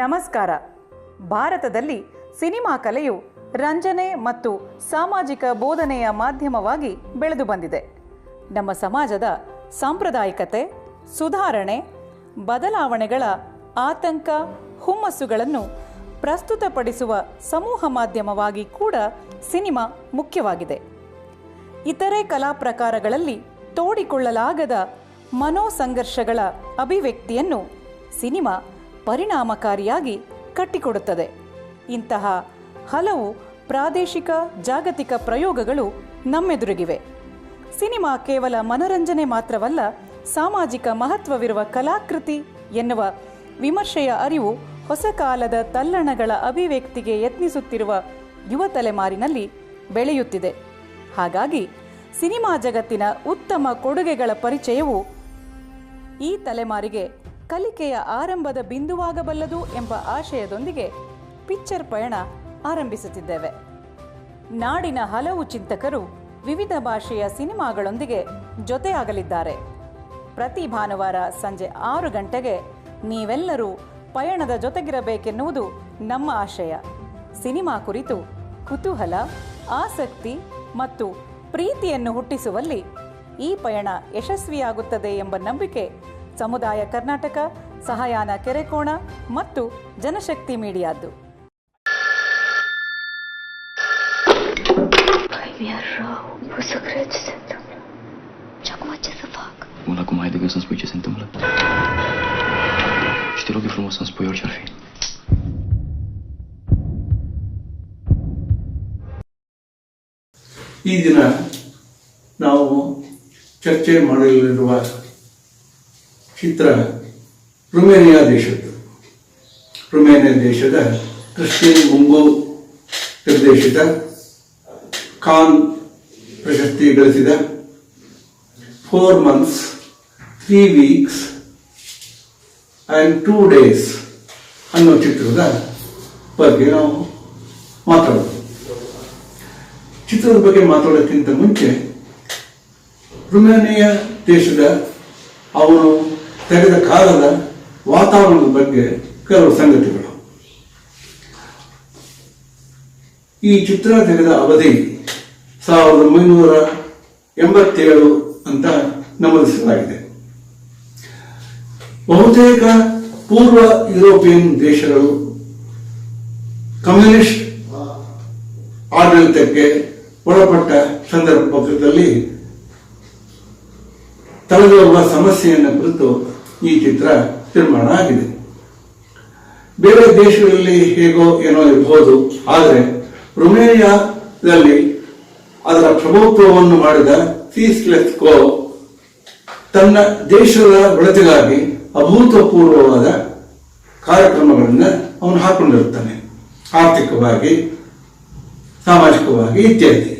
ನಮಸ್ಕಾರ. ಭಾರತದಲ್ಲಿ ಸಿನಿಮಾ ಕಲೆಯು ರಂಜನೆ ಮತ್ತು ಸಾಮಾಜಿಕ ಬೋಧನೆಯ ಮಾಧ್ಯಮವಾಗಿ ಬೆಳೆದು ಬಂದಿದೆ. ನಮ್ಮ ಸಮಾಜದ ಸಾಂಪ್ರದಾಯಿಕತೆ, ಸುಧಾರಣೆ, ಬದಲಾವಣೆಗಳ ಆತಂಕ, ಹುಮ್ಮಸ್ಸುಗಳನ್ನು ಪ್ರಸ್ತುತಪಡಿಸುವ ಸಮೂಹ ಮಾಧ್ಯಮವಾಗಿ ಕೂಡ ಸಿನಿಮಾ ಮುಖ್ಯವಾಗಿದೆ. ಇತರೆ ಕಲಾ ಪ್ರಕಾರಗಳಲ್ಲಿ ತೋಡಿಕೊಳ್ಳಲಾಗದ ಮನೋಸಂಘರ್ಷಗಳ ಅಭಿವ್ಯಕ್ತಿಯನ್ನು ಸಿನಿಮಾ ಪರಿಣಾಮಕಾರಿಯಾಗಿ ಕಟ್ಟಿಕೊಡುತ್ತದೆ. ಇಂತಹ ಹಲವು ಪ್ರಾದೇಶಿಕ ಜಾಗತಿಕ ಪ್ರಯೋಗಗಳು ನಮ್ಮೆದುರಿಗಿವೆ. ಸಿನಿಮಾ ಕೇವಲ ಮನರಂಜನೆ ಮಾತ್ರವಲ್ಲ, ಸಾಮಾಜಿಕ ಮಹತ್ವವಿರುವ ಕಲಾಕೃತಿ ಎನ್ನುವ ವಿಮರ್ಶೆಯ ಅರಿವು ಹೊಸ ಕಾಲದ ತಲ್ಲಣಗಳ ಅಭಿವ್ಯಕ್ತಿಗೆ ಯತ್ನಿಸುತ್ತಿರುವ ಯುವ ತಲೆಮಾರಿನಲ್ಲಿ ಬೆಳೆಯುತ್ತಿದೆ. ಹಾಗಾಗಿ ಸಿನಿಮಾ ಜಗತ್ತಿನ ಉತ್ತಮ ಕೊಡುಗೆಗಳ ಪರಿಚಯವು ಈ ತಲೆಮಾರಿಗೆ ಕಲಿಕೆಯ ಆರಂಭದ ಬಿಂದುವಾಗಬಲ್ಲದು ಎಂಬ ಆಶಯದೊಂದಿಗೆ ಪಿಕ್ಚರ್ ಪಯಣ ಆರಂಭಿಸುತ್ತಿದ್ದೇವೆ. ನಾಡಿನ ಹಲವು ಚಿಂತಕರು ವಿವಿಧ ಭಾಷೆಯ ಸಿನಿಮಾಗಳೊಂದಿಗೆ ಜೊತೆಯಾಗಲಿದ್ದಾರೆ. ಪ್ರತಿ ಭಾನುವಾರ ಸಂಜೆ ಆರು ಗಂಟೆಗೆ ನೀವೆಲ್ಲರೂ ಪಯಣದ ಜೊತೆಗಿರಬೇಕೆನ್ನುವುದು ನಮ್ಮ ಆಶಯ. ಸಿನಿಮಾ ಕುರಿತು ಕುತೂಹಲ, ಆಸಕ್ತಿ ಮತ್ತು ಪ್ರೀತಿಯನ್ನು ಹುಟ್ಟಿಸುವಲ್ಲಿ ಈ ಪಯಣ ಯಶಸ್ವಿಯಾಗುತ್ತದೆ ಎಂಬ ನಂಬಿಕೆ ಸಮುದಾಯ ಕರ್ನಾಟಕ ಸಹಾಯಾನ ಕೆರೆಕೋಣ ಮತ್ತು ಜನಶಕ್ತಿ ಮೀಡಿಯಾದ್ದು. cum ai ಈ ದಿನ ನಾವು ಚರ್ಚೆ ಮಾಡಲಿರುವ ಚಿತ್ರ ರುಮೇನಿಯಾ ದೇಶದ್ದು. ರುಮೇನಿಯಾ ದೇಶದ ಕ್ರಿಸ್ಟಿಯನ್ ಮುಂಬೋ ನಿರ್ದೇಶಿತ, ಖಾನ್ ಪ್ರಶಸ್ತಿ ಗಳಿಸಿದ four months three weeks and two days ಅನ್ನೋ ಚಿತ್ರದ ಬಗ್ಗೆ ನಾವು ಮಾತಾಡೋದು ಚಿತ್ರದ ಬಗ್ಗೆ ಮಾತಾಡೋಕ್ಕಿಂತ ಮುಂಚೆ ರುಮೇನಿಯಾ ದೇಶದ ಅವರು ತೆಗೆದ ಕಾಲದ ವಾತಾವರಣದ ಬಗ್ಗೆ ಕೆಲವು ಸಂಗತಿಗಳು. ಈ ಚಿತ್ರ ತೆಗೆದ ಅವಧಿ ಸಾವಿರದ ಒಂಬೈನೂರ ಎಂಬತ್ತೇಳು ಅಂತ ನಮೂದಿಸಲಾಗಿದೆ. ಬಹುತೇಕ ಪೂರ್ವ ಯುರೋಪಿಯನ್ ದೇಶಗಳು ಕಮ್ಯುನಿಸ್ಟ್ ಆಡಳಿತಕ್ಕೆ ಒಳಪಟ್ಟ ಸಂದರ್ಭದಲ್ಲಿ ತಲೆದೋರುವ ಸಮಸ್ಯೆಯನ್ನು ಕುರಿತು ಈ ಚಿತ್ರ ನಿರ್ಮಾಣ ಆಗಿದೆ. ಬೇರೆ ದೇಶಗಳಲ್ಲಿ ಹೇಗೋ ಏನೋ ಇರಬಹುದು ಆದರೆ ರೊಮೇನಿಯಾದಲ್ಲಿ ಅದರ ಪ್ರಭುತ್ವವನ್ನು ಮಾಡಿದ ಸೀಸ್ಲೆಸ್ಕೋ ತನ್ನ ದೇಶದ ಒಳತಿಗಾಗಿ ಅಭೂತಪೂರ್ವವಾದ ಕಾರ್ಯಕ್ರಮಗಳನ್ನು ಅವನು ಹಾಕೊಂಡಿರುತ್ತಾನೆ ಆರ್ಥಿಕವಾಗಿ, ಸಾಮಾಜಿಕವಾಗಿ ಇತ್ಯಾದಿ.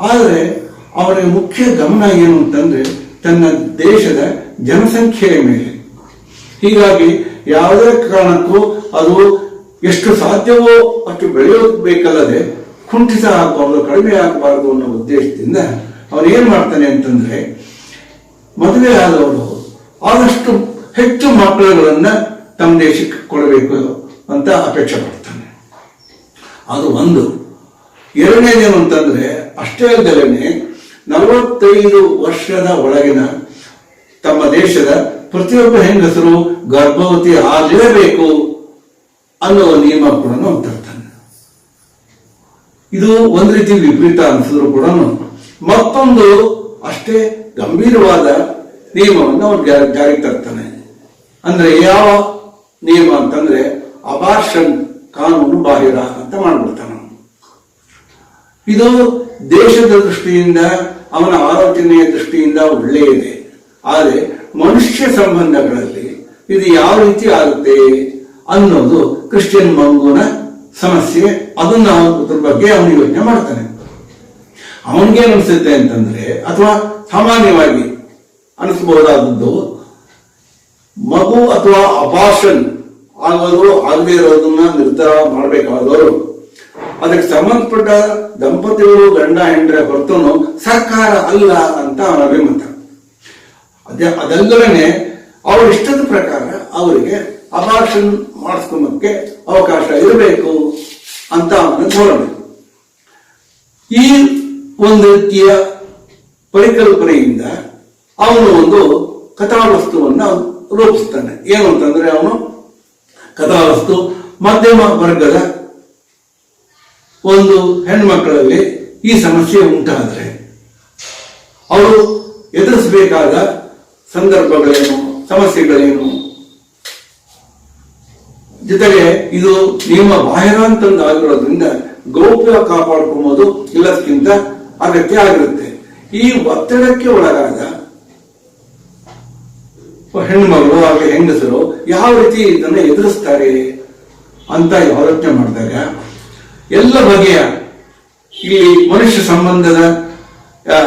ಆದರೆ ಅವನಿಗೆ ಮುಖ್ಯ ಗಮನ ಏನು ಅಂತಂದ್ರೆ ತನ್ನ ದೇಶದ ಜನಸಂಖ್ಯೆಯ ಮೇಲೆ. ಹೀಗಾಗಿ ಯಾವುದೇ ಕಾರಣಕ್ಕೂ ಅದು ಎಷ್ಟು ಸಾಧ್ಯವೋ ಅಷ್ಟು ಬೆಳೆಯಬೇಕಲ್ಲದೆ ಕುಂಠಿತ ಆಗಬಾರ್ದು, ಕಡಿಮೆ ಆಗಬಾರ್ದು ಅನ್ನೋ ಉದ್ದೇಶದಿಂದ ಅವನು ಏನ್ ಮಾಡ್ತಾನೆ ಅಂತಂದ್ರೆ ಮದುವೆ ಆದವರು ಆದಷ್ಟು ಹೆಚ್ಚು ಮಕ್ಕಳುಗಳನ್ನ ತಮ್ಮ ದೇಶಕ್ಕೆ ಕೊಡಬೇಕು ಅಂತ ಅಪೇಕ್ಷೆ ಪಡ್ತಾನೆ. ಅದು ಒಂದು. ಎರಡನೇದೇನು ಅಂತಂದ್ರೆ ಅಷ್ಟೇ ಅಲ್ಲದೆ ನಲವತ್ತೈದು ವರ್ಷದ ಒಳಗಿನ ತಮ್ಮ ದೇಶದ ಪ್ರತಿಯೊಬ್ಬ ಹೆಂಗಸರು ಗರ್ಭವತಿ ಆಗಲೇಬೇಕು ಅನ್ನೋ ನಿಯಮ ಕೂಡ ತರ್ತಾನೆ ಇದು ಒಂದ್ ರೀತಿ ವಿಪರೀತ ಅನಿಸಿದ್ರು ಕೂಡ ಮತ್ತೊಂದು ಅಷ್ಟೇ ಗಂಭೀರವಾದ ನಿಯಮವನ್ನು ಅವನು ಜಾ- ಜಾರಿಗೆ ತರ್ತಾನೆ. ಅಂದ್ರೆ ಯಾವ ನಿಯಮ ಅಂತಂದ್ರೆ ಅಬಾರ್ಷನ್ ಕಾನೂನು ಬಾಹಿರ ಅಂತ ಮಾಡ್ಬಿಡ್ತಾನೆ. ಇದು ದೇಶದ ದೃಷ್ಟಿಯಿಂದ, ಅವನ ಆಲೋಚನೆಯ ದೃಷ್ಟಿಯಿಂದ ಒಳ್ಳೆಯದೇ. ಆದರೆ ಮನುಷ್ಯ ಸಂಬಂಧಗಳಲ್ಲಿ ಇದು ಯಾವ ರೀತಿ ಆಗುತ್ತೆ ಅನ್ನೋದು ಕ್ರಿಶ್ಚಿಯನ್ ಮಂಗುನ ಸಮಸ್ಯೆ. ಅದನ್ನ ಅದ್ರ ಬಗ್ಗೆ ಅವನು ಯೋಚನೆ ಮಾಡ್ತಾನೆ. ಅವನಿಗೆ ಅನಿಸುತ್ತೆ ಅಂತಂದ್ರೆ, ಅಥವಾ ಸಾಮಾನ್ಯವಾಗಿ ಅನಿಸಬಹುದಾದದ್ದು, ಮಗು ಅಥವಾ ಅಪಾಷನ್ ಆಗೋದು, ಆಗದೇ ಇರೋದನ್ನ ನಿರ್ಧಾರ ಮಾಡಬೇಕಾದವರು, ಅದಕ್ಕೆ ಸಂಬಂಧಪಟ್ಟ ದಂಪತಿಗಳು ಗಂಡ ಹೆಂಡ್ರೆ ಹೊರತನು ಸರ್ಕಾರ ಅಲ್ಲ ಅಂತ ಅವನ ಅಭಿಮತ. ಅದೇ ಅದಲ್ಲದೇ ಅವ್ರ ಇಷ್ಟದ ಪ್ರಕಾರ ಅವರಿಗೆ ಅಭಾಷಣ ಮಾಡಿಸ್ಕೊಂಬಕ್ಕೆ ಅವಕಾಶ ಇರಬೇಕು ಅಂತ ಅವನ ಧೋರಣೆ. ಈ ಒಂದು ರೀತಿಯ ಪರಿಕಲ್ಪನೆಯಿಂದ ಅವನು ಒಂದು ಕಥಾವಸ್ತುವನ್ನು ರೂಪಿಸ್ತಾನೆ. ಏನು ಅಂತಂದ್ರೆ ಅವನು ಕಥಾವಸ್ತು ಮಧ್ಯಮ ವರ್ಗದ ಒಂದು ಹೆಣ್ಮಕ್ಕಳಲ್ಲಿ ಈ ಸಮಸ್ಯೆ ಉಂಟಾದರೆ ಅವರು ಎದುರಿಸಬೇಕಾದ ಸಂದರ್ಭಗಳೇನು ಸಮಸ್ಯೆಗಳೇನು? ಜೊತೆಗೆ ಇದು ನಿಮ್ಮ ಬಾಹಿರಾಂತಂದು ಆಗಿರೋದ್ರಿಂದ ಗೌಪ್ಯ ಕಾಪಾಡ್ಕೊಂಬೋದು ಇಲ್ಲದಕ್ಕಿಂತ ಅಗತ್ಯ ಆಗಿರುತ್ತೆ. ಈ ಒತ್ತಡಕ್ಕೆ ಒಳಗಾದ ಹೆಣ್ಮಗಳು ಹಾಗೆ ಹೆಂಗಸರು ಯಾವ ರೀತಿ ಇದನ್ನು ಎದುರಿಸ್ತಾರೆ ಅಂತ ಯೋಚನೆ ಮಾಡಿದಾಗ ಎಲ್ಲ ಬಗೆಯ ಇಲ್ಲಿ ಮನುಷ್ಯ ಸಂಬಂಧದ ಆ,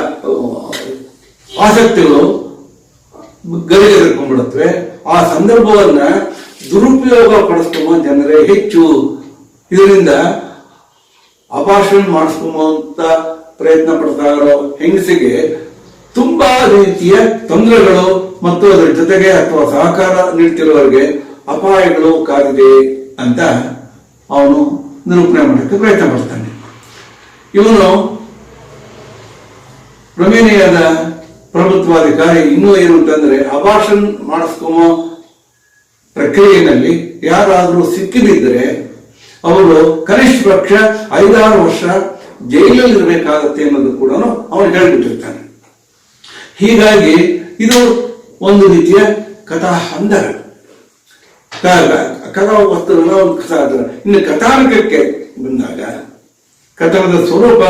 ಆಸಕ್ತಿಗಳು ಗರಿಗೆದರ್ಕೊಂಡ್ಬಿಡುತ್ತವೆ ಆ ಸಂದರ್ಭವನ್ನ ದುರುಪಯೋಗ ಪಡಿಸ್ಕೊಂಬ ಜನರೇ ಹೆಚ್ಚು. ಇದರಿಂದ ಅಭಾಷಣ ಮಾಡಿಸ್ಕೊಂಬಂತ ಪ್ರಯತ್ನ ಪಡ್ತಾ ಇರೋ ಹೆಂಗಸಿಗೆ ತುಂಬಾ ರೀತಿಯ ತೊಂದರೆಗಳು ಮತ್ತು ಅದರ ಜೊತೆಗೆ ಅಥವಾ ಸಹಕಾರ ನೀಡ್ತಿರುವವರಿಗೆ ಅಪಾಯಗಳು ಕಾದಿದೆ ಅಂತ ಅವನು ನಿರೂಪಣೆ ಮಾಡಕ್ಕೆ ಪ್ರಯತ್ನ ಪಡ್ತಾನೆ. ಇವನು ರೊಮೇನಿಯಾದ ಪ್ರಭುತ್ವಾಧಿಕಾರಿ ಇನ್ನೂ ಏನು ಅಂತಂದ್ರೆ ಅಭಾಷಣ ಮಾಡಿಸ್ಕೊಂಬೋ ಪ್ರಕ್ರಿಯೆಯಲ್ಲಿ ಯಾರಾದರೂ ಸಿಕ್ಕಿದ್ರೆ ಅವರು ಕನಿಷ್ಠ ಪಕ್ಷ ಐದಾರು ವರ್ಷ ಜೈಲಲ್ಲಿ ಇರಬೇಕಾಗತ್ತೆ ಅನ್ನೋದು ಕೂಡ ಅವನು ಹೇಳಿಬಿಟ್ಟಿರ್ತಾನೆ ಹೀಗಾಗಿ ಇದು ಒಂದು ರೀತಿಯ ಕಥಾ ಹಂದರ ಕಥಾ ವಸ್ತುಗಳ ಒಂದು ಕಥಾ ಹಂದರ. ಇನ್ನು ಕಥಾನಕಕ್ಕೆ ಬಂದಾಗ ಕಥನದ ಸ್ವರೂಪ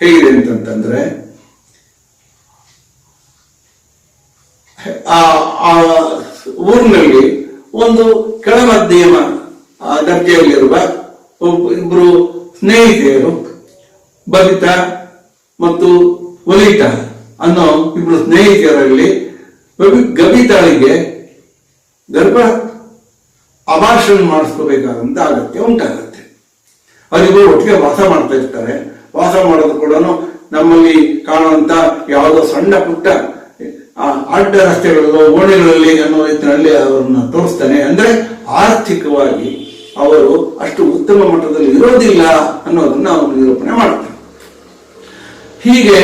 ಹೇಗಿದೆ ಅಂತಂತಂದ್ರೆ ಆ ಊರಿನಲ್ಲಿ ಒಂದು ಕೆಳಮಧ್ಯಮ ದರ್ಜೆಯಲ್ಲಿರುವ ಇಬ್ರು ಸ್ನೇಹಿತೆಯರು ಬಬಿತಾ ಮತ್ತು ಒಲಿತ ಅನ್ನೋ ಇಬ್ರು ಸ್ನೇಹಿತೆಯರಲ್ಲಿ ಬಬಿ- ಗಬಿತಾಳಿಗೆ ಗರ್ಭ ಅಭಾಷಣ ಮಾಡಿಸ್ಕೋಬೇಕಾದಂತ ಅಗತ್ಯ ಉಂಟಾಗತ್ತೆ. ಅವರಿಬ್ಬರು ಒಟ್ಟಿಗೆ ವಾಸ ಮಾಡ್ತಾ ಇರ್ತಾರೆ. ವಾಸ ಮಾಡೋದು ಕೂಡ ನಮ್ಮಲ್ಲಿ ಕಾಣುವಂತ ಯಾವುದೋ ಸಣ್ಣ ಪುಟ್ಟ ಅಡ್ಡ ರಸ್ತೆಗಳು ಓಣಿಗಳಲ್ಲಿ ಅನ್ನೋ ರೀತಿಯಲ್ಲಿ ಅವರನ್ನ ತೋರಿಸ್ತಾನೆ. ಅಂದ್ರೆ ಆರ್ಥಿಕವಾಗಿ ಅವರು ಅಷ್ಟು ಉತ್ತಮ ಮಟ್ಟದಲ್ಲಿ ಇರೋದಿಲ್ಲ ಅನ್ನೋದನ್ನ ಅವನು ನಿರೂಪಣೆ ಮಾಡ್ತಾನೆ ಹೀಗೆ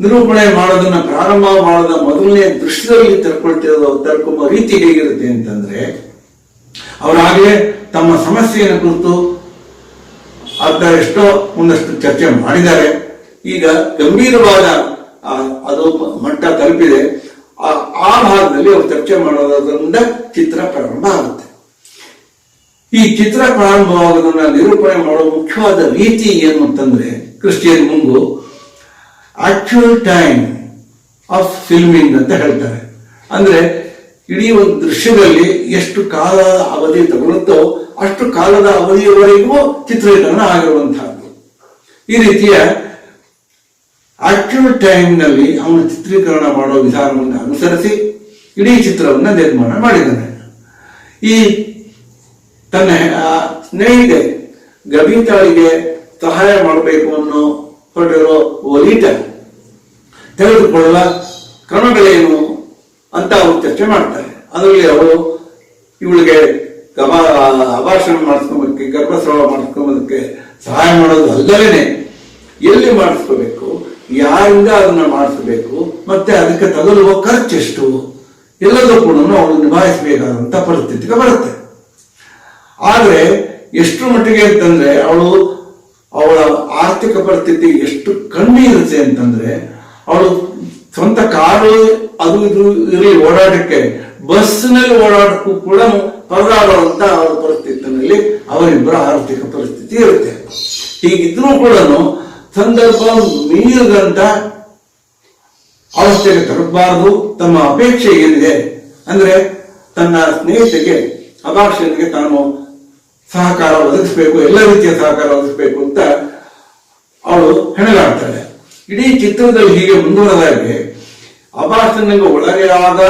ನಿರೂಪಣೆ ಮಾಡೋದನ್ನ ಪ್ರಾರಂಭ ಮಾಡದ ಮೊದಲನೇ ದೃಶ್ಯದಲ್ಲಿ ತರ್ಕೊಳ್ತಿರೋ ತರ್ಕೊಂಬ ರೀತಿ ಹೇಗಿರುತ್ತೆ ಅಂತಂದ್ರೆ, ಅವರಾಗಲೇ ತಮ್ಮ ಸಮಸ್ಯೆಯನ್ನು ಕುರಿತು ಅರ್ಧ ಎಷ್ಟೋ ಒಂದಷ್ಟು ಚರ್ಚೆ ಮಾಡಿದ್ದಾರೆ. ಈಗ ಗಂಭೀರವಾದ ಅದು ಮಟ್ಟ ತಲುಪಿದೆ. ಆ ಭಾಗದಲ್ಲಿ ಅವರು ಚರ್ಚೆ ಮಾಡೋದ್ರಿಂದ ಚಿತ್ರ ಪ್ರಾರಂಭ ಆಗುತ್ತೆ. ಈ ಚಿತ್ರ ಪ್ರಾರಂಭವಾಗೋದನ್ನ ನಿರೂಪಣೆ ಮಾಡುವ ಮುಖ್ಯವಾದ ರೀತಿ ಏನು ಅಂತಂದ್ರೆ Cristian Mungiu actual time of filming ಅಂತ ಹೇಳ್ತಾರೆ. ಅಂದ್ರೆ, ಇಡೀ ಒಂದು ದೃಶ್ಯದಲ್ಲಿ ಎಷ್ಟು ಕಾಲ ಅವಧಿ ತಗೊಳುತ್ತೋ ಅಷ್ಟು ಕಾಲದ ಅವಧಿಯವರೆಗೂ ಚಿತ್ರೀಕರಣ ಆಗಿರುವಂತಹದ್ದು. ಈ ರೀತಿಯ ಆಕ್ಚುಯಲ್ ಟೈಮ್ನಲ್ಲಿ ಅವನು ಚಿತ್ರೀಕರಣ ಮಾಡೋ ವಿಧಾನವನ್ನು ಅನುಸರಿಸಿ ಇಡೀ ಚಿತ್ರವನ್ನ ನಿರ್ಮಾಣ ಮಾಡಿದ್ದಾನೆ. ಈ ತನ್ನ ಸ್ನೇಹಿತೆ ಗವಿತಾಳಿಗೆ ಸಹಾಯ ಮಾಡಬೇಕು ಅನ್ನೋ ಹೊರಟಿರೋ ಒಲೀಟ ತೆಗೆದುಕೊಳ್ಳುವ ಕ್ರಮಗಳೇನು ಅಂತ ಅವರು ಚರ್ಚೆ ಮಾಡ್ತಾರೆ. ಅದರಲ್ಲಿ ಅವರು ಇವಳಿಗೆ ಗಮ ಅಭಾಷಣ ಮಾಡಿಸ್ಕೊಂಬದಕ್ಕೆ ಗರ್ಭಸ್ರಾವ ಮಾಡಿಸ್ಕೊಂಬೋದಕ್ಕೆ ಸಹಾಯ ಮಾಡೋದು ಅಲ್ಲದೇನೆ, ಎಲ್ಲಿ ಮಾಡಿಸ್ಕೋಬೇಕು? ಯಾರಿಂದ ಅದನ್ನ ಮಾಡಿಸಬೇಕು? ಮತ್ತೆ ಅದಕ್ಕೆ ತಗಲುವ ಖರ್ಚೆಷ್ಟು ಎಲ್ಲದೂ ಕೂಡ ಅವಳು ನಿಭಾಯಿಸಬೇಕಾದಂತ ಪರಿಸ್ಥಿತಿಗೆ ಬರುತ್ತೆ. ಆದ್ರೆ ಎಷ್ಟು ಮಟ್ಟಿಗೆ ಅಂತಂದ್ರೆ ಅವಳು ಅವಳ ಆರ್ಥಿಕ ಪರಿಸ್ಥಿತಿ ಎಷ್ಟು ಕಮ್ಮಿ ಇರುತ್ತೆ ಅಂತಂದ್ರೆ ಅವಳು ಸ್ವಂತ ಕಾರು ಅದು ಇದು ಇರಲಿ ಓಡಾಟಕ್ಕೆ ಬಸ್ನಲ್ಲಿ ಓಡಾಟಕ್ಕೂ ಕೂಡ ಪರದಾಡುವಂತ ಅವಳ ಪರಿಸ್ಥಿತಿನಲ್ಲಿ ಅವರಿಬ್ಬರ ಆರ್ಥಿಕ ಪರಿಸ್ಥಿತಿ ಇರುತ್ತೆ. ಹೀಗಿದ್ರೂ ಕೂಡ ಸಂದರ್ಭ ಮೀರಿದಂತ ಅವಸ್ಥೆಗೆ ತರಬಾರದು. ತಮ್ಮ ಅಪೇಕ್ಷೆ ಏನಿದೆ? ಅಂದ್ರೆ ತನ್ನ ಸ್ನೇಹಿತೆಗೆ ಅಭಾಷಣಿಗೆ ತಾನು ಸಹಕಾರ ಒದಗಿಸಬೇಕು, ಎಲ್ಲ ರೀತಿಯ ಸಹಕಾರ ಒದಗಿಸಬೇಕು ಅಂತ ಅವಳು ಹೆಣಗಾಡ್ತಾಳೆ. ಇಡೀ ಚಿತ್ರದಲ್ಲಿ ಹೀಗೆ ಮುಂದುವರೆದಾಗೆ ಅಭಾಷಣಗೆ ಒಳಗೆ ಆದ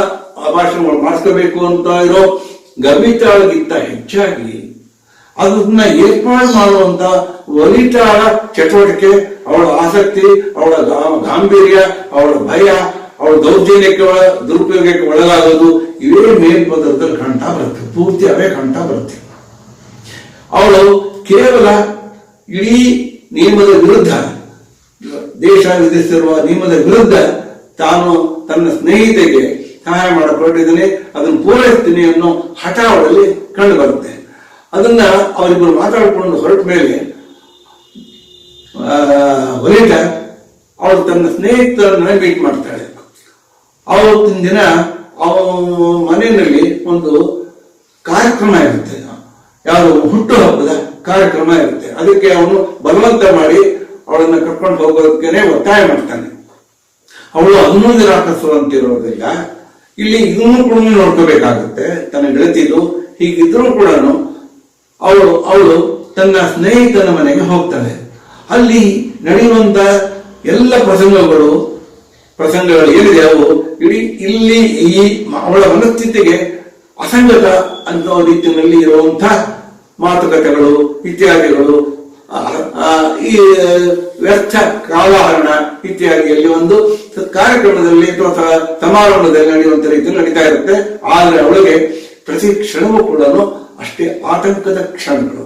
ಅಭಾಷಣ ಮಾಡಿಸ್ಕೋಬೇಕು ಅಂತ ಇರೋ ಗಮಿತಾಳಗಿಂತ ಹೆಚ್ಚಾಗಿ ಅದನ್ನ ಏರ್ಪಾಡು ಮಾಡುವಂತ ಒಲಿತಾಳ ಚಟುವಟಿಕೆ, ಅವಳ ಆಸಕ್ತಿ, ಅವಳ ಗಾಂಭೀರ್ಯ, ಅವಳ ಭಯ, ಅವಳ ದೌರ್ಜನ್ಯಕ್ಕೆ ಒಳ, ದುರುಪಯೋಗಕ್ಕೆ ಒಳಗಾಗೋದು ಇವೇ ಮೇಲ್ಪದರದಲ್ಲಿ ಕಂಠ ಬರುತ್ತೆ, ಪೂರ್ತಿ ಅವೇ ಕಂಠ ಬರುತ್ತೆ. ಅವಳು ಕೇವಲ ಇಡೀ ನಿಯಮದ ವಿರುದ್ಧ, ದೇಶ ವಿಧಿಸಿರುವ ನಿಯಮದ ವಿರುದ್ಧ ತಾನು ತನ್ನ ಸ್ನೇಹಿತೆಗೆ ಸಹಾಯ ಮಾಡಕ್ ಅದನ್ನು ಪೂರೈಸ್ತೀನಿ ಅನ್ನೋ ಹಠ ಅವಳಲ್ಲಿ ಕಂಡು ಬರುತ್ತೆ. ಅದನ್ನ ಅವರಿಬ್ಬರು ಮಾತಾಡಿಕೊಂಡು ಹೊರಟ ಮೇಲೆ ವನಿತ ಅವಳು ತನ್ನ ಸ್ನೇಹಿತರನ್ನ ಮೀಟ್ ಮಾಡ್ತಾಳೆ ಅವತ್ತಿನ ದಿನ ಮನೆಯಲ್ಲಿ ಒಂದು ಕಾರ್ಯಕ್ರಮ ಇರುತ್ತೆ. ಯಾರು ಹುಟ್ಟು ಹಬ್ಬದ ಕಾರ್ಯಕ್ರಮ ಇರುತ್ತೆ. ಅದಕ್ಕೆ ಅವನು ಬಲವಂತ ಮಾಡಿ ಅವಳನ್ನ ಕರ್ಕೊಂಡು ಹೋಗೋದಕ್ಕೆ ಒತ್ತಾಯ ಮಾಡ್ತಾನೆ. ಅವಳು ಅದನ್ನೂ ನಿರಾಕರಿಸುವಂತಿರೋದಿಲ್ಲ ಇಲ್ಲಿ ಇದನ್ನು ಕೂಡ ನೋಡ್ಕೋಬೇಕಾಗುತ್ತೆ. ತನ್ನ ಗೆಳತಿದು ಹೀಗಿದ್ರೂ ಕೂಡ ಅವಳು ಅವಳು ತನ್ನ ಸ್ನೇಹಿತನ ಮನೆಗೆ ಹೋಗ್ತಾಳೆ. ಅಲ್ಲಿ ನಡೆಯುವಂತ ಎಲ್ಲ ಪ್ರಸಂಗಗಳು ಪ್ರಸಂಗಗಳು ಏನಿದೆ ಅವು? ಇಡೀ ಇಲ್ಲಿ ಈ ಅವಳ ಮನಸ್ಥಿತಿಗೆ ಅಸಂಗತ ಅನ್ನೋ ರೀತಿಯಲ್ಲಿ ಇರುವಂತಹ ಮಾತುಕತೆಗಳು, ಇತ್ಯಾದಿಗಳು ಈ, ವ್ಯರ್ಥ ಕಾಲಹರಣ ಇತ್ಯಾದಿಯಲ್ಲಿ ಒಂದು ಕಾರ್ಯಕ್ರಮದಲ್ಲಿ ಅಥವಾ ಸಮಾರಂಭದಲ್ಲಿ ನಡೆಯುವಂತ ರೀತಿಯಲ್ಲಿ ನಡೀತಾ ಇರುತ್ತೆ. ಆದ್ರೆ ಅವಳಿಗೆ ಪ್ರತಿ ಕ್ಷಣವೂ ಕೂಡ ಅಷ್ಟೇ ಆತಂಕದ ಕ್ಷಣಗಳು.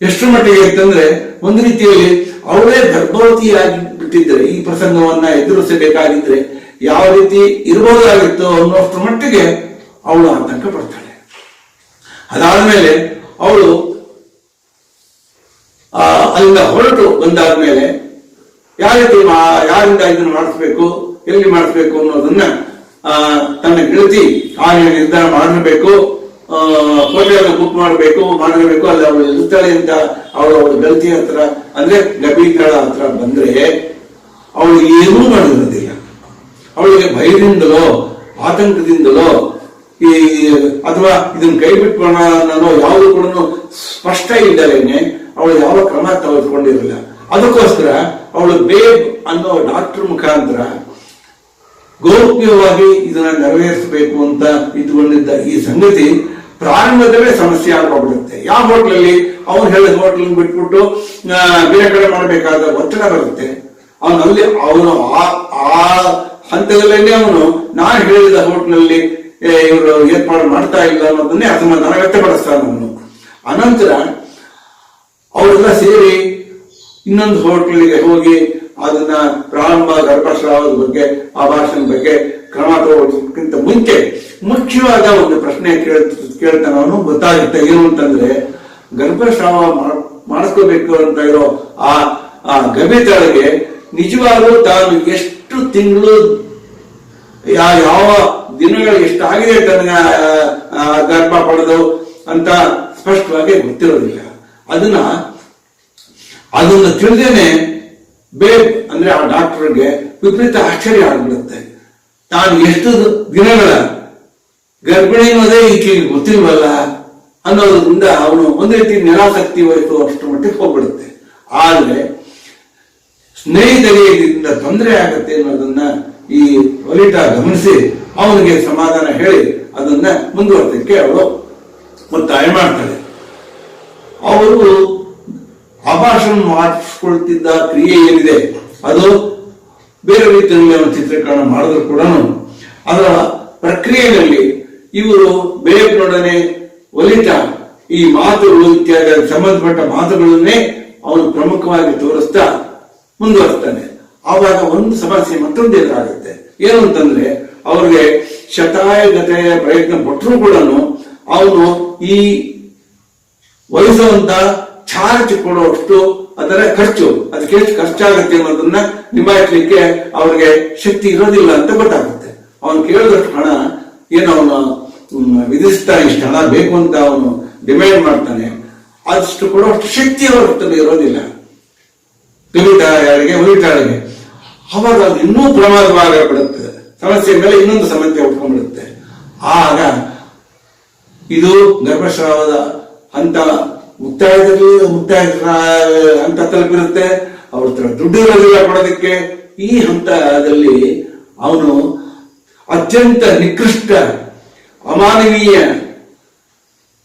ಎಷ್ಟು ಮಟ್ಟಿಗೆ ಅಂತಂದ್ರೆ ಒಂದು ರೀತಿಯಲ್ಲಿ ಅವಳೇ ಗರ್ಭವತಿಯಾಗಿ ಬಿಟ್ಟಿದ್ದರೆ ಈ ಪ್ರಸಂಗವನ್ನ ಎದುರಿಸಬೇಕಾಗಿದ್ರೆ ಯಾವ ರೀತಿ ಇರಬಹುದಾಗಿತ್ತು ಅನ್ನೋಷ್ಟು ಮಟ್ಟಿಗೆ ಅವಳು ಆತಂಕ ಪಡ್ತಾಳೆ ಅದಾದ್ಮೇಲೆ ಅವಳು ಆ, ಅಲ್ಲಿಂದ ಹೊರಟು ಬಂದಾದ್ಮೇಲೆ ಯಾವ ರೀತಿ ಯಾರಿಂದ ಇದನ್ನು ಮಾಡಿಸ್ಬೇಕು ಎಲ್ಲಿ ಮಾಡಿಸ್ಬೇಕು ಅನ್ನೋದನ್ನ ಆ, ತನ್ನ ಗೆಳತಿ ಆ ನಿರ್ಧಾರ ಮಾಡಿರ್ಬೇಕು. ಹೋಟೆಲ್ ಬುಕ್ ಮಾಡಬೇಕು ಮಾಡಬೇಕು ಅಲ್ಲಿ ಅವಳು ಅಂತ ಅವಳು ಅವಳ ಗಲ್ತಿ ಹತ್ರ, ಅಂದ್ರೆ ಗಬೀತಾಳ ಹತ್ರ ಬಂದ್ರೆ ಅವಳು ಏನೂ ಮಾಡಿರೋದಿಲ್ಲ. ಅವಳಿಗೆ ಭಯದಿಂದಲೋ, ಆತಂಕದಿಂದಲೋ, ಈ, ಅಥವಾ ಇದನ್ನ ಕೈ ಬಿಟ್ಕೊಳ್ಳೋಣ ಅನ್ನೋ ಯಾವುದು ಕೂಡ ಸ್ಪಷ್ಟ ಇದ್ದಾಳೆ ಅವಳು ಯಾವ ಕ್ರಮ ತೆಗೆದುಕೊಂಡಿರಲಿಲ್ಲ. ಅದಕ್ಕೋಸ್ಕರ ಅವಳು ಬೇಬ್ ಅನ್ನೋ ಡಾಕ್ಟರ್ ಮುಖಾಂತರ ಗೌಪ್ಯವಾಗಿ ಇದನ್ನ ನೆರವೇರಿಸಬೇಕು ಅಂತ ಇದ್ಕೊಂಡಿದ್ದ ಈ ಸಂಗತಿ ಪ್ರಾರಂಭದಲ್ಲೇ ಸಮಸ್ಯೆ ಆಗೋಗ್ಬಿಡುತ್ತೆ ಯಾವ ಹೋಟ್ಲಲ್ಲಿ? ಅವನು ಹೇಳಿದ ಹೋಟ್ಲ್ ಬಿಟ್ಬಿಟ್ಟು ಬೇರೆ ಕಡೆ ಮಾಡಬೇಕಾದ ಒತ್ತಡ ಬರುತ್ತೆ. ಅವನಲ್ಲಿ ಅವನು ಆ ಆ ಹಂತದಲ್ಲೇನೆ ಅವನು, ನಾನು ಹೇಳಿದ ಹೋಟ್ಲಲ್ಲಿ ಇವರು ಏರ್ಪಾಡು ಮಾಡ್ತಾ ಇಲ್ಲ ಅನ್ನೋದನ್ನೇ ಅಸಮಾಧಾನ ವ್ಯಕ್ತಪಡಿಸ್ತಾನೆ ಅವನು. ಅನಂತರ, ಅವರೆಲ್ಲ ಸೇರಿ ಇನ್ನೊಂದು ಹೋಟ್ಲಿಗೆ ಹೋಗಿ, ಅದನ್ನ ಪ್ರಾರಂಭ ಗರ್ಭಶ್ರಾವದ ಬಗ್ಗೆ ಆ ಭಾಷಣದ ಬಗ್ಗೆ ಕ್ರಮ ತಗೋದಕ್ಕಿಂತ ಮುಂಚೆ ಮುಖ್ಯವಾದ ಒಂದು ಪ್ರಶ್ನೆ ಕೇಳ್ ಕೇಳ್ತಾನೆ ಅವನು, ಗೊತ್ತಾಗುತ್ತೆ ಏನು ಅಂತಂದ್ರೆ ಗರ್ಭಶ್ರಾವ ಮಾಡ್- ಮಾಡಿಸ್ಕೋಬೇಕು ಅಂತ ಇರೋ ಆ ಆ ಗಭೀತಳಿಗೆ ನಿಜವಾಗ್ಲೂ ತಾನು ಎಷ್ಟು ತಿಂಗಳು ಯಾವ ದಿನಗಳು ಎಷ್ಟಾಗಿದೆ ತನ್ನ ಗರ್ಭ ಪಡೆದು ಅಂತ ಸ್ಪಷ್ಟವಾಗಿ ಗೊತ್ತಿರೋದಿಲ್ಲ. ಅದನ್ನ ಅದನ್ನು ತಿಳಿದೇನೆ ಬೇಬ್ ಅಂದ್ರೆ ಆ ಡಾಕ್ಟರ್ಗೆ ವಿಪರೀತ ಆಶ್ಚರ್ಯ ಆಗ್ಬಿಡುತ್ತೆ. ತಾನು ಎಷ್ಟು ದಿನಗಳ ಗರ್ಭಿಣಿ ಅನ್ನೋದೇ ಈಕೆಗೆ ಗೊತ್ತಿಲ್ವಲ್ಲ ಅನ್ನೋದ್ರಿಂದ ಅವನು ಒಂದು ರೀತಿ ನಿರಾಸಕ್ತಿ ಹೋಯಿತು ಅಷ್ಟು ಮಟ್ಟಿಗೆ ಹೋಗ್ಬಿಡುತ್ತೆ. ಆದ್ರೆ ಇದರಿಂದ ತೊಂದರೆ ಆಗುತ್ತೆ ಅನ್ನೋದನ್ನ ಈ ವಲಿಟ ಗಮನಿಸಿ, ಅವನಿಗೆ ಸಮಾಧಾನ ಹೇಳಿ ಅದನ್ನ ಮುಂದುವರ್ಸಕ್ಕೆ ಅವಳು ಒತ್ತಾಯ ಮಾಡ್ತಾಳೆ. ಅವರು ಅಭಾಷಣ ಮಾಡಿಸ್ಕೊಳ್ತಿದ್ದ ಕ್ರಿಯೆ ಏನಿದೆ? ಅದು ಬೇರೆ ರೀತಿಯಲ್ಲಿ ಅವನು ಚಿತ್ರೀಕರಣ ಮಾಡಿದ್ರು ಕೂಡ ಅದರ ಪ್ರಕ್ರಿಯೆಯಲ್ಲಿ ಇವರು ಬೇಬ್ನೊಡನೆ ಒಲಿತ ಈ ಮಾತುಗಳು ಇತ್ಯಾದಿ ಸಂಬಂಧಪಟ್ಟ ಮಾತುಗಳನ್ನೇ ಅವನು ಪ್ರಮುಖವಾಗಿ ತೋರಿಸ್ತಾ ಮುಂದುವರಿಸ್ತಾನೆ. ಆವಾಗ ಒಂದು ಸಮಸ್ಯೆ ಮತ್ತೊಂದು ಎದುರಾಗುತ್ತೆ. ಏನು ಅಂತಂದ್ರೆ, ಅವ್ರಿಗೆ ಶತಾಯಗತೆಯ ಪ್ರಯತ್ನ ಪಟ್ಟರೂ ಕೂಡ ಅವನು ಈ ವಹಿಸುವಂತ ಚಾರ್ಜ್ ಕೊಡುವಷ್ಟು ಅದರ ಖರ್ಚು ಅದಕ್ಕೆ ಎಷ್ಟು ಖರ್ಚಾಗುತ್ತೆ ಅನ್ನೋದನ್ನ ನಿಭಾಯಿಸಲಿಕ್ಕೆ ಅವ್ರಿಗೆ ಶಕ್ತಿ ಇರೋದಿಲ್ಲ ಅಂತ ಗೊತ್ತಾಗುತ್ತೆ. ಅವನು ಕೇಳಿದಷ್ಟು ಹಣ, ಏನು ಅವನು ವಿಧಿಸ್ತಾ ಇಷ್ಟು ಹಣ ಬೇಕು ಅಂತ ಅವನು ಡಿಮ್ಯಾಂಡ್ ಮಾಡ್ತಾನೆ ಅಷ್ಟು ಶಕ್ತಿ ಅವರ ಇರೋದಿಲ್ಲ. ಯಾರಿಗೆ ಉಳಿತಾಳಿಗೆ ಅವಾಗ ಅದು ಇನ್ನೂ ಪ್ರಮಾದವಾಗಬಿಡುತ್ತೆ ಸಮಸ್ಯೆ ಮೇಲೆ ಇನ್ನೊಂದು ಸಮಸ್ಯೆ ಉಟ್ಕೊಂಡ್ಬಿಡುತ್ತೆ. ಆಗ ಇದು ಗರ್ಭಸ್ರಾವದ ಹಂತ ಮುಕ್ತಾಯದಲ್ಲಿ ಮುಕ್ತಾಯ ಹಂತ ತಲುಪಿರುತ್ತೆ. ಅವ್ರ ಹತ್ರ ದುಡ್ಡು ಇರೋದಿಲ್ಲ ಕೊಡೋದಕ್ಕೆ. ಈ ಹಂತದಲ್ಲಿ ಅವನು ಅತ್ಯಂತ ನಿಕೃಷ್ಟ, ಅಮಾನವೀಯ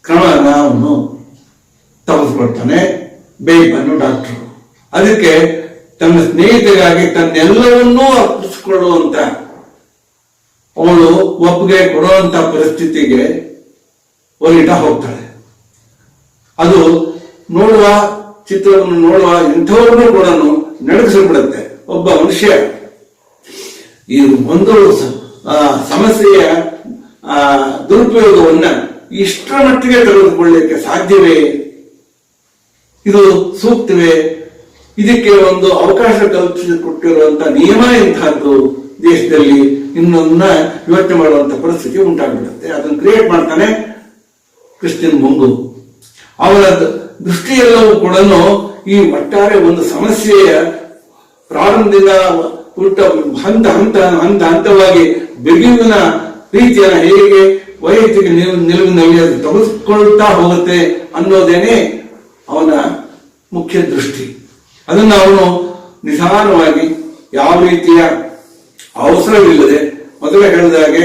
ಕ್ರಮನ ಅವನು ತಪ್ಪಿಸ್ಕೊಳ್ತಾನೆ. ಬೇಬ್ ಅನ್ನೋ ಡಾಕ್ಟರ್. ಅದಕ್ಕೆ ತನ್ನ ಸ್ನೇಹಿತರಿಗಾಗಿ ತನ್ನೆಲ್ಲವನ್ನೂ ಅರ್ಪಿಸಿಕೊಳ್ಳುವಂತ ಅವಳು ಒಪ್ಪಿಗೆ ಕೊಡುವಂತ ಪರಿಸ್ಥಿತಿಗೆ ಒಲಿಟ ಹೋಗ್ತಾಳೆ. ಅದು ನೋಡುವ ಚಿತ್ರವನ್ನು ನೋಡುವ ಇಂಥವ್ರನ್ನೂ ಕೂಡ ನಡೆಸಿಬಿಡುತ್ತೆ ಒಬ್ಬ ಮನುಷ್ಯ. ಈ ಒಂದು ಸಮಸ್ಯೆಯ ದುರುಪಯೋಗವನ್ನ ಇಷ್ಟರ ಮಟ್ಟಿಗೆ ತೆಗೆದುಕೊಳ್ಳಲಿಕ್ಕೆ ಸಾಧ್ಯವೇ? ಇದು ಸೂಕ್ತವೇ? ಇದಕ್ಕೆ ಒಂದು ಅವಕಾಶ ಕಲ್ಪಿಸಿಕೊಟ್ಟಿರುವಂತ ನಿಯಮ ಇಂತಹದ್ದು ದೇಶದಲ್ಲಿ ಇನ್ನೊಂದನ್ನ ಯೋಚನೆ ಮಾಡುವಂತ ಪರಿಸ್ಥಿತಿ ಉಂಟಾಗ್ಬಿಡುತ್ತೆ. ಅದನ್ನು ಕ್ರಿಯೇಟ್ ಮಾಡ್ತಾನೆ ಕ್ರಿಶ್ಚಿಯನ್ ಮುಂಗು. ಅವರ ದೃಷ್ಟಿಯೆಲ್ಲವೂ ಕೂಡ ಈ ಒಟ್ಟಾರೆ ಒಂದು ಸಮಸ್ಯೆಯ ಪ್ರಾರಂಭದಿಂದ ಹುಟ್ಟ ಹಂತ ಹಂತ ಹಂತ ಹಂತವಾಗಿ ಬೆಳೆಯುವಿನ ರೀತಿಯನ್ನ ಹೇಗೆ ವೈಯಕ್ತಿಕ ನಿಲುವು- ನಿಲುವಿನಲ್ಲಿ ಅದು ಹೋಗುತ್ತೆ ಅನ್ನೋದೇನೆ ಅವನ ಮುಖ್ಯ ದೃಷ್ಟಿ. ಅದನ್ನು ಅವನು ನಿಧಾನವಾಗಿ ಯಾವ ರೀತಿಯ ಅವಸರವಿಲ್ಲದೆ ಮೊದಲೇ ಹೇಳಿದ ಹಾಗೆ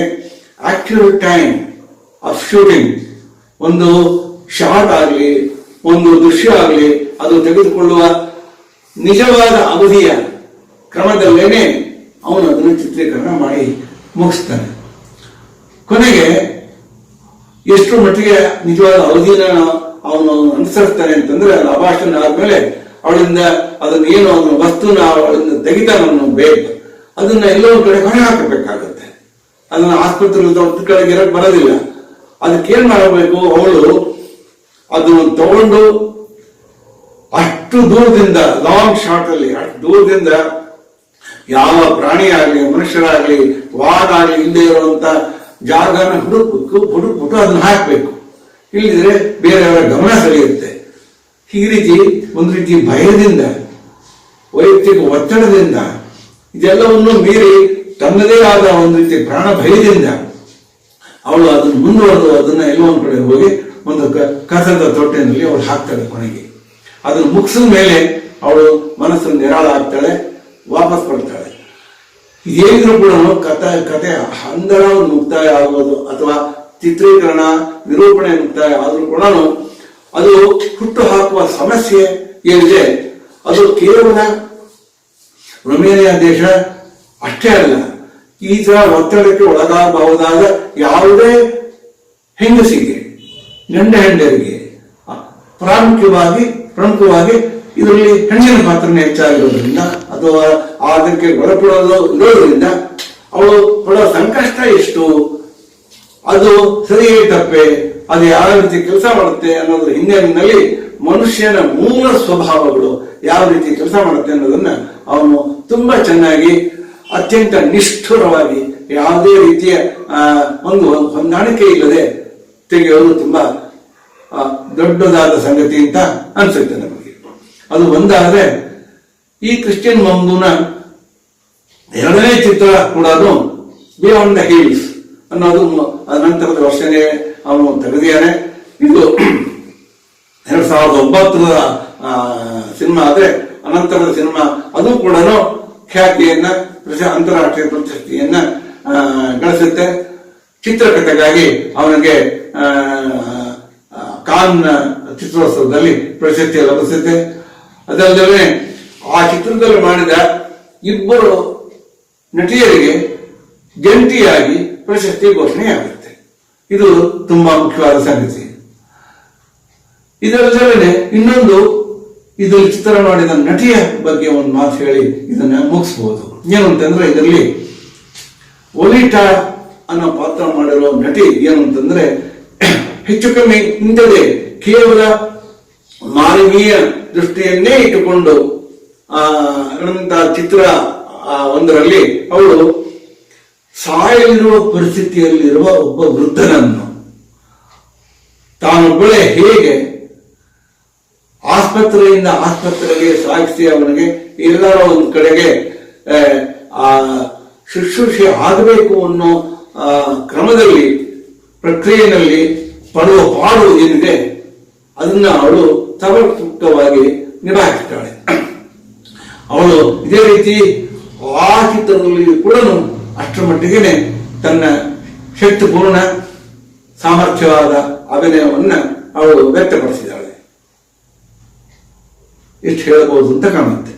ಆಕ್ಯುರೇಟ್ ಟೈಮ್ ಆಫ್ ಶೂಟಿಂಗ್ ಒಂದು ಶಾಟ್ ಆಗಲಿ, ಒಂದು ದೃಶ್ಯ ಆಗಲಿ, ಅದು ತೆಗೆದುಕೊಳ್ಳುವ ನಿಜವಾದ ಅವಧಿಯ ಕ್ರಮದಲ್ಲೇನೆ ಅವನು ಅದನ್ನು ಚಿತ್ರೀಕರಣ ಮಾಡಿ ಮುಗಿಸ್ತಾನೆ. ಕೊನೆಗೆ ಎಷ್ಟು ಮಟ್ಟಿಗೆ ನಿಜವಾದ ಅವಧಿನ ಅವನು ಅನುಸರಿಸ್ತಾನೆ ಅಂತಂದ್ರೆ ಅಭಾಷಣ ಆದ್ಮೇಲೆ ಅವಳಿಂದ ಅದನ್ನ ಏನು ಅವನ ವಸ್ತುನ ಅವಳಿಂದ ತೆಗಿತಾನ ಬೇಕು ಅದನ್ನ ಎಲ್ಲೋ ಒಂದು ಕಡೆ ಹೊರ ಹಾಕಬೇಕಾಗತ್ತೆ. ಅದನ್ನ ಆಸ್ಪತ್ರೆ ಕಡೆಗೆ ಇರಕ್ ಬರೋದಿಲ್ಲ. ಅದಕ್ಕೆ ಏನ್ ಮಾಡಬೇಕು? ಅವಳು ಅದನ್ನು ತಗೊಂಡು ಅಷ್ಟು ದೂರದಿಂದ ಲಾಂಗ್ ಶಾರ್ಟ್ ಅಲ್ಲಿ, ಅಷ್ಟು ದೂರದಿಂದ ಯಾವ ಪ್ರಾಣಿ ಆಗಲಿ ಮನುಷ್ಯರಾಗಲಿ ವಾದ ಆಗಲಿ ಇಲ್ಲದೆ ಇರುವಂತ ಜಾಗನ ಹುಡುಕ್ಬೇಕು ಹುಡುಕ್ಬಿಟ್ಟು ಅದನ್ನ ಹಾಕಬೇಕು. ಇಲ್ಲಿದ್ರೆ ಬೇರೆಯವರ ಗಮನ ಸೆಳೆಯುತ್ತೆ. ಈ ರೀತಿ, ಒಂದು ರೀತಿ ಭಯದಿಂದ, ವೈಯಕ್ತಿಕ ಒತ್ತಡದಿಂದ, ಇದೆಲ್ಲವನ್ನು ಮೀರಿ ತನ್ನದೇ ಆದ ಒಂದು ರೀತಿ ಪ್ರಾಣ ಭಯದಿಂದ ಅವಳು ಅದನ್ನು ಮುಂದುವರೆದು ಅದನ್ನ ಎಲ್ಲೋ ಒಂದು ಕಡೆ ಹೋಗಿ ಒಂದು ಕಸದ ತೊಟ್ಟಿನಲ್ಲಿ ಅವಳು ಹಾಕ್ತಾಳೆ ಕೊನೆಗೆ. ಅದನ್ನು ಮುಗಿಸಿದ ಮೇಲೆ ಅವಳು ಮನಸ್ಸು ನಿರಾಳ ಆಗ್ತಾಳೆ, ವಾಪಸ್ ಬರ್ತಾಳೆ. ಹೇಗಿದ್ರು ಕೂಡ ಕಥೆ ಕತೆ ಹಂದರ ಒಂದು ಮುಕ್ತಾಯ ಆಗೋದು ಅಥವಾ ಚಿತ್ರೀಕರಣ, ನಿರೂಪಣೆ ಮುಕ್ತಾಯ ಆದರೂ ಕೂಡ ಅದು ಹುಟ್ಟು ಹಾಕುವ ಸಮಸ್ಯೆ ಏನಿದೆ, ಅದು ಕೇವಲ ರೊಮೇನಿಯಾ ದೇಶ ಅಷ್ಟೇ ಅಲ್ಲ, ಈ ತರ ಒತ್ತಡಕ್ಕೆ ಒಳಗಾಗಬಹುದಾದ ಯಾವುದೇ ಹೆಂಗಸಿಗೆ ಗಂಡ ಹೆಂಡರಿಗೆ ಪ್ರಾಮುಖ್ಯವಾಗಿ, ಪ್ರಮುಖವಾಗಿ ಇದರಲ್ಲಿ ಹೆಣ್ಣಿನ ಪಾತ್ರನೇ ಹೆಚ್ಚಾಗಿರೋದ್ರಿಂದ ಅಥವಾ ಅದಕ್ಕೆ ಒಳಪಡೋದು ಇರೋದ್ರಿಂದ ಅವಳು ಪಡೋ ಸಂಕಷ್ಟ ಎಷ್ಟು, ಅದು ಸರಿಯೇ ತಪ್ಪೆ, ಅದು ಯಾವ ರೀತಿ ಕೆಲಸ ಮಾಡುತ್ತೆ ಅನ್ನೋದ್ರ ಹಿನ್ನೆಲೆಯಲ್ಲಿ ಮನುಷ್ಯನ ಮೂಲ ಸ್ವಭಾವಗಳು ಯಾವ ರೀತಿ ಕೆಲಸ ಮಾಡುತ್ತೆ ಅನ್ನೋದನ್ನ ಅವನು ತುಂಬಾ ಚೆನ್ನಾಗಿ, ಅತ್ಯಂತ ನಿಷ್ಠುರವಾಗಿ ಯಾವುದೇ ರೀತಿಯ ಒಂದು ಹೊಂದಾಣಿಕೆ ಇಲ್ಲದೆ ತೆಗೆಯೋದು ತುಂಬಾ ದೊಡ್ಡದಾದ ಸಂಗತಿ ಅಂತ ಅನ್ಸುತ್ತೆ ನಮಗೆ. ಅದು ಒಂದಾದ್ರೆ, ಈ ಕ್ರಿಶ್ಚಿಯನ್ ಮಂಗುನ ಎರಡನೇ ಚಿತ್ರ ಕೂಡ ಬಿಯಾಂಡ್ ದ ಹೀಲ್ಸ್ ಅನ್ನೋದು ಅದ ನಂತರದ ವರ್ಷನೇ ಅವನು ತೆಗೆದಿಯಾನೆ ಇದು ಎರಡ್ ಸಾವಿರದ ಒಂಬತ್ತರ ಸಿನಿಮಾ ಆದ್ರೆ ಅನಂತರದ ಸಿನಿಮಾ ಅದು ಕೂಡ ಖ್ಯಾತಿಯನ್ನ ಅಂತಾರಾಷ್ಟ್ರೀಯ ಪ್ರಶಸ್ತಿಯನ್ನ ಗಳಿಸುತ್ತೆ. ಚಿತ್ರಕಥೆಗಾಗಿ ಅವನಿಗೆ ಕಾನ್ ಚಿತ್ರೋತ್ಸವದಲ್ಲಿ ಪ್ರಶಸ್ತಿ ಲಭಿಸುತ್ತೆ ಅದಲ್ಲದೆ ಆ ಚಿತ್ರದಲ್ಲಿ ಮಾಡಿದ ಇಬ್ಬರು ನಟಿಯರಿಗೆ ಜಂಟಿಯಾಗಿ ಪ್ರಶಸ್ತಿ ಘೋಷಣೆಯಾಗುತ್ತೆ. ಇದು ತುಂಬಾ ಮುಖ್ಯವಾದ ಸಂಗತಿ. ಇದಲ್ಲದೆ ಇನ್ನೊಂದು, ಇದು ಚಿತ್ರ ಮಾಡಿದ ನಟಿಯ ಬಗ್ಗೆ ಒಂದು ಮಾತು ಹೇಳಿ ಇದನ್ನ ಮುಗಿಸ್ಬೋದು. ಏನು ಅಂತಂದ್ರೆ ಇದರಲ್ಲಿ ಒಲಿಟಾ ಅನ್ನೋ ಪಾತ್ರ ಮಾಡಿರೋ ನಟಿ ಏನು ಅಂತಂದ್ರೆ ಹೆಚ್ಚು ಕಮ್ಮಿ ಹಿಂದದೆ ಕೇವಲ ಮಾನವೀಯ ದೃಷ್ಟಿಯನ್ನೇ ಇಟ್ಟುಕೊಂಡು ಆ ಚಿತ್ರ ಒಂದರಲ್ಲಿ ಅವಳು ಸಾಯಲಿರುವ ಪರಿಸ್ಥಿತಿಯಲ್ಲಿರುವ ಒಬ್ಬ ವೃದ್ಧನನ್ನು. ತಾನೊಬ್ಬಳೇ ಹೇಗೆ ಆಸ್ಪತ್ರೆಯಿಂದ ಆಸ್ಪತ್ರೆಗೆ ಸಾಗಿಸಿ ಅವನಿಗೆ ಎಲ್ಲರ ಒಂದು ಕಡೆಗೆ ಆ, ಶುಶ್ರೂಷೆ ಆಗಬೇಕು ಅನ್ನೋ ಕ್ರಮದಲ್ಲಿ, ಪ್ರಕ್ರಿಯೆಯಲ್ಲಿ ಪಡುವ ಪಾಡು ಏನಿದೆ, ಅದನ್ನ ಅವಳು ಸಮರ್ಪಕವಾಗಿ ನಿಭಾಯಿಸ್ತಾಳೆ. ಅವಳು ಇದೇ ರೀತಿ ಆ ಚಿತ್ರದಲ್ಲಿ ಕೂಡ ಅಷ್ಟರ ಮಟ್ಟಿಗೆ ತನ್ನ ಶಕ್ತಿಪೂರ್ಣ ಸಾಮರ್ಥ್ಯವಾದ ಅಭಿನಯವನ್ನ ಅವಳು ವ್ಯಕ್ತಪಡಿಸಿದ್ದಾಳೆ. ಇಷ್ಟು ಹೇಳಬಹುದು ಅಂತ ಕಾಣುತ್ತೆ.